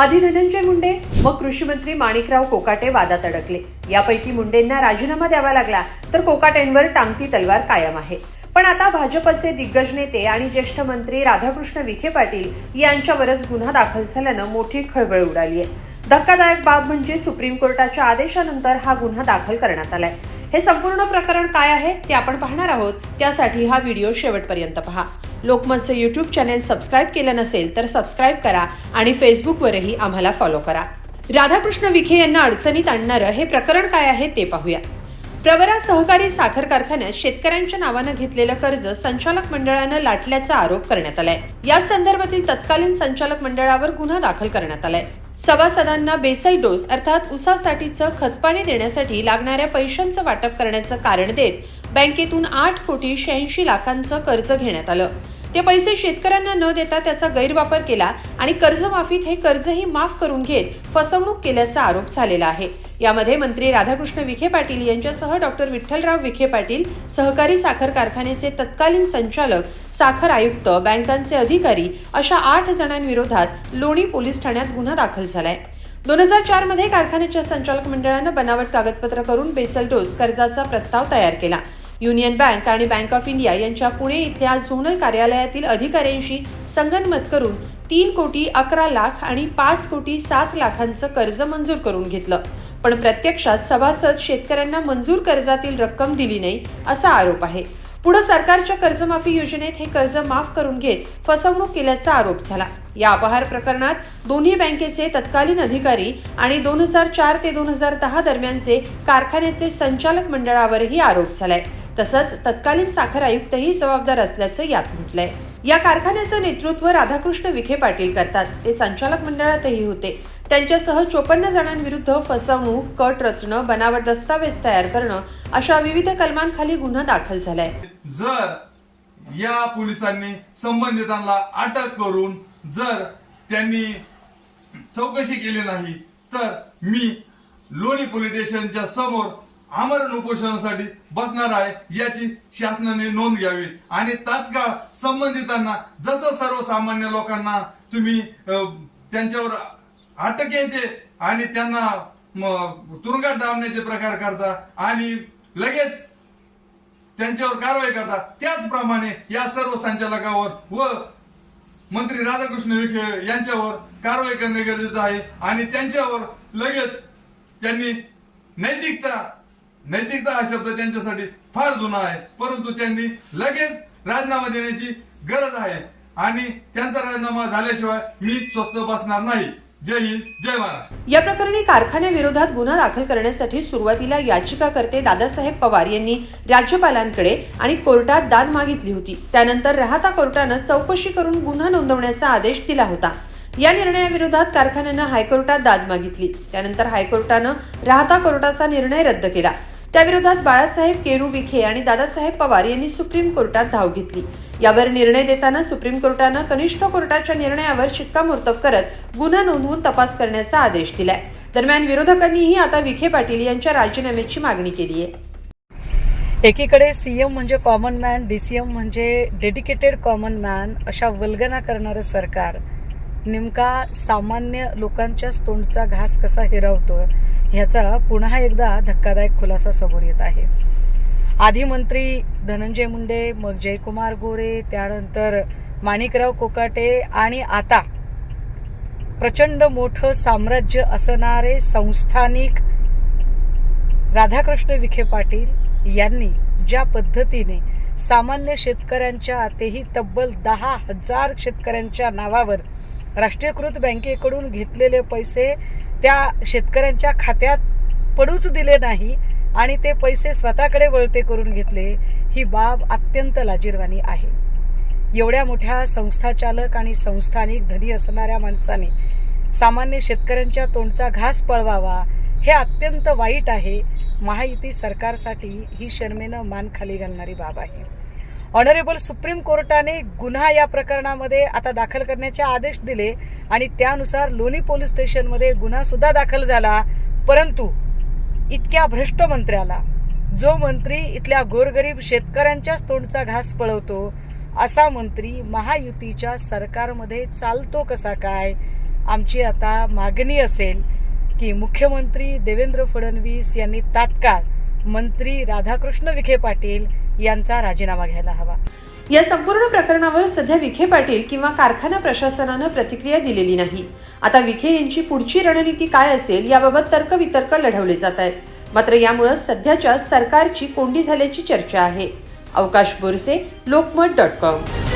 आधी धनंजय मुंडे मग कृषी मंत्री माणिकराव कोकाटे वादात अडकले. यापैकी मुंडेंना राजीनामा द्यावा लागला तर कोकाटेंवर टांगती तलवार कायम आहे. पण आता भाजपचे दिग्गज नेते आणि ज्येष्ठ मंत्री राधाकृष्ण विखे पाटील यांच्यावरच गुन्हा दाखल झाल्यानं मोठी खळबळ उडाली आहे धक्कादायक बाब म्हणजे सुप्रीम कोर्टाच्या आदेशानंतर हा गुन्हा दाखल करण्यात आलाय. हे संपूर्ण प्रकरण काय आहे ते आपण पाहणार आहोत. त्यासाठी हा व्हिडिओ शेवटपर्यंत पहा. लोकमतचं युट्यूब चॅनेल सबस्क्राईब केलं नसेल तर सबस्क्राईब करा आणि फेसबुकवरही आम्हाला फॉलो करा. राधाकृष्ण विखे यांना अडचणीत आणणारं हे प्रकरण काय आहे ते पाहूया. प्रवरा सहकारी साखर कारखान्यात शेतकऱ्यांच्या नावानं घेतलेलं कर्ज संचालक मंडळानं लाटल्याचा आरोप करण्यात आलाय. या संदर्भातील तत्कालीन संचालक मंडळावर गुन्हा दाखल करण्यात आलाय. सभासदांना बेसल डोस अर्थात उसासाठीचं खतपाणी देण्यासाठी लागणाऱ्या पैशांचं वाटप करण्याचं कारण देत बँकेतून आठ कोटी शहाऐंशी लाखांचं कर्ज घेण्यात आलं. ते पैसे शेतकऱ्यांना न देता त्याचा गैरवापर केला आणि कर्जमाफीत हे कर्जही माफ करून घेत फसवणूक केल्याचा आरोप झालेला आहे. यामध्ये मंत्री राधाकृष्ण विखे पाटील यांच्यासह डॉक्टर विठ्ठलराव विखे पाटील सहकारी साखर कारखान्याचे तत्कालीन संचालक साखर आयुक्त बँकांचे अधिकारी अशा आठ जणांविरोधात लोणी पोलीस ठाण्यात गुन्हा दाखल झालाय. दोन हजार चारमध्ये कारखान्याच्या संचालक मंडळानं बनावट कागदपत्र करून बेसल डोस कर्जाचा प्रस्ताव तयार केला. युनियन बँक आणि बँक ऑफ इंडिया यांच्या पुणे इथल्या झोनल कार्यालयातील अधिकाऱ्यांशी संगनमत करून तीन कोटी अकरा लाख आणि पाच कोटी सात लाखांचं कर्ज मंजूर करून घेतलं. पण प्रत्यक्षात सभासद शेतकऱ्यांना मंजूर कर्जातील रक्कम दिली नाही असा आरोप आहे. पुढे सरकारच्या कर्जमाफी योजनेत हे कर्ज माफ करून घेत फसवणूक केल्याचा आरोप झाला. या अपहार प्रकरणात दोन्ही बँकेचे तत्कालीन अधिकारी आणि दोन हजार चार ते दोन हजार दहा दरम्यानचे कारखान्याचे संचालक मंडळावरही आरोप झालाय. तसंच तत्कालीन साखर आयुक्तही जबाबदार असल्याचं यात म्हटलंय. या कारखान्याचं नेतृत्व राधाकृष्ण विखे पाटील करतात. ते संचालक मंडळातही होते. त्यांच्यासह चोपन्न जणांविरुद्ध फसवणूक कट रचणं बनावट दस्तावेज तयार करणं अशा विविध कलमांखाली गुन्हा दाखल झालाय. जर या पोलिसांनी संबंधितांना अटक करून जर त्यांनी चौकशी केली नाही तर मी लोणी पोलीस स्टेशनच्या समोर आमरण उपोषणासाठी बसणार आहे याची शासनाने नोंद घ्यावी. आणि तात्काळ संबंधितांना जसं सर्वसामान्य लोकांना तुम्ही त्यांच्यावर त्यांच्यावर अटकेचे आणि त्यांना तुरुंगात डावण्याचे प्रकार करता आणि लगेच त्यांच्यावर कारवाई करता त्याचप्रमाणे या सर्व संचालकावर व मंत्री राधाकृष्ण विखे यांच्यावर कारवाई करणे गरजेचं आहे. आणि त्यांच्यावर लगेच त्यांनी नैतिकता नैतिकता हा शब्द त्यांच्यासाठी फार जुना आहे. परंतु त्यांनी लगेच राजीनामा देण्याची गरज आहे. आणि त्यांचा राजीनामा झाल्याशिवाय मी स्वस्त बसणार नाही. जय हिंद जय महाराष्ट्र. या प्रकरणी कारखान्याविरोधात गुन्हा दाखल करण्यासाठी सुरुवातीला याचिकाकर्ते दादासाहेब पवार यांनी राज्यपालांकडे आणि कोर्टात दाद मागितली होती. त्यानंतर राहता कोर्टानं चौकशी करून गुन्हा नोंदवण्याचा आदेश दिला होता. या निर्णयाविरोधात कारखान्यानं हायकोर्टात दाद मागितली. त्यानंतर हायकोर्टानं राहता कोर्टाचा निर्णय रद्द केला. त्याविरोधात बाळासाहेब केरू विखे आणि दादासाहेब पवार यांनी सुप्रीम कोर्टात धाव घेतली. यावर निर्णय देताना सुप्रीम कोर्टानं कनिष्ठ कोर्टाच्या निर्णयावर शिक्कामोर्तब करत गुन्हा नोंदवून तपास करण्याचा आदेश दिलाय. दरम्यान विरोधकांनीही आता विखे पाटील यांच्या राजीनाम्याची मागणी केली आहे. एकीकडे सीएम म्हणजे कॉमन मॅन डीसीएम म्हणजे डेडिकेटेड कॉमन मॅन अशा वल्गना करणारं सरकार नेमका सामान्य लोकांच्याच तोंडचा घास कसा हिरावतो ह्याचा पुन्हा एकदा धक्कादायक खुलासा समोर येत आहे. आधी मंत्री धनंजय मुंडे मग जयकुमार गोरे त्यानंतर माणिकराव कोकाटे आणि आता प्रचंड मोठं साम्राज्य असणारे संस्थानिक राधाकृष्ण विखे पाटील यांनी ज्या पद्धतीने सामान्य शेतकऱ्यांच्या तेही तब्बल दहा हजार शेतकऱ्यांच्या नावावर राष्ट्रीयकृत बँकेकडून घेतलेले पैसे त्या शेतकऱ्यांच्या खात्यात पडूच दिले नाही आणि ते पैसे स्वतःकडे वळते करून घेतले ही बाब अत्यंत लाजीरवाणी आहे. एवढ्या मोठ्या संस्थाचालक आणि संस्थानिक धनी असणाऱ्या माणसाने सामान्य शेतकऱ्यांच्या तोंडचा घास पळवावा हे अत्यंत वाईट आहे. महायुती सरकारसाठी ही शर्मेनं मान खाली घालणारी बाब आहे. ऑनरेबल सुप्रीम कोर्टाने गुन्हा या प्रकरणामध्ये आता दाखल करण्याचे आदेश दिले आणि त्यानुसार लोणी पोलीस स्टेशनमध्ये गुन्हा सुद्धा दाखल झाला. परंतु इतक्या भ्रष्ट मंत्र्याला जो मंत्री इथल्या गोरगरीब शेतकऱ्यांच्याच तोंडचा घास पळवतो असा मंत्री महायुतीच्या सरकारमध्ये चालतो कसा काय? आमची आता मागणी असेल की मुख्यमंत्री देवेंद्र फडणवीस यांनी तात्काळ मंत्री राधाकृष्ण विखे पाटील यांचा राजीनामा घ्यायला हवा. या संपूर्ण प्रकरणावर सध्या विखे पाटील किंवा कारखाना प्रशासनानं प्रतिक्रिया दिलेली नाही. आता विखे यांची पुढची रणनीती काय असेल याबाबत तर्कवितर्क लढवले जात आहेत. मात्र यामुळे सध्याच्या सरकारची कोंडी झाल्याची चर्चा आहे. अवकाश बोरसे लोकमत डॉट कॉम.